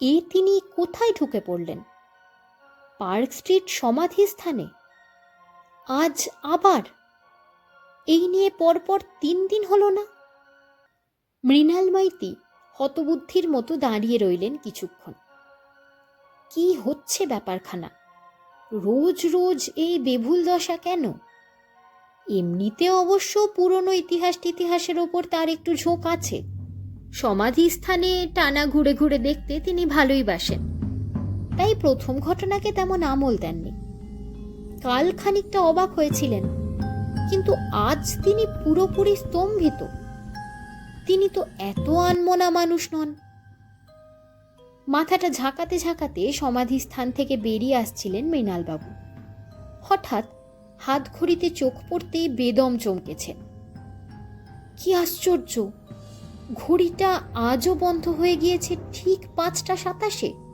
এ তিনি কোথায় ঢুকে পড়লেন? পার্ক স্ট্রিট সমাধিস্থানে? আজ আবার? এই নিয়ে পরপর তিন দিন হলো না? মৃণাল মাইতি হতবুদ্ধির মতো দাঁড়িয়ে রইলেন কিছুক্ষণ। কি হচ্ছে ব্যাপারখানা? রোজ রোজ এই বেভুল দশা কেন? এমনিতে অবশ্য পুরনো ইতিহাস ইতিহাসের ওপর তার একটু ঝোঁক আছে। সমাধি স্থানে টানা ঘুরে ঘুরে দেখতে তিনি ভালোই বাসেন। তাই প্রথম ঘটনাকে তেমন আমল দেননি। কাল খানিকটা অবাক হয়েছিলেন, কিন্তু আজ তিনি পুরোপুরি স্তম্ভিত। তিনি তো এত আনমনা মানুষ নন। মাথাটা ঝাঁকাতে ঝাঁকাতে সমাধিস্থান থেকে বেরিয়ে আসছিলেন মৃণালবাবু। হঠাৎ হাত ঘড়িতে চোখ পড়তেই বেদম চমকেছেন কি আশ্চর্য! ঘড়িটা আজও বন্ধ হয়ে গিয়েছে ঠিক পাঁচটা সাতাশে।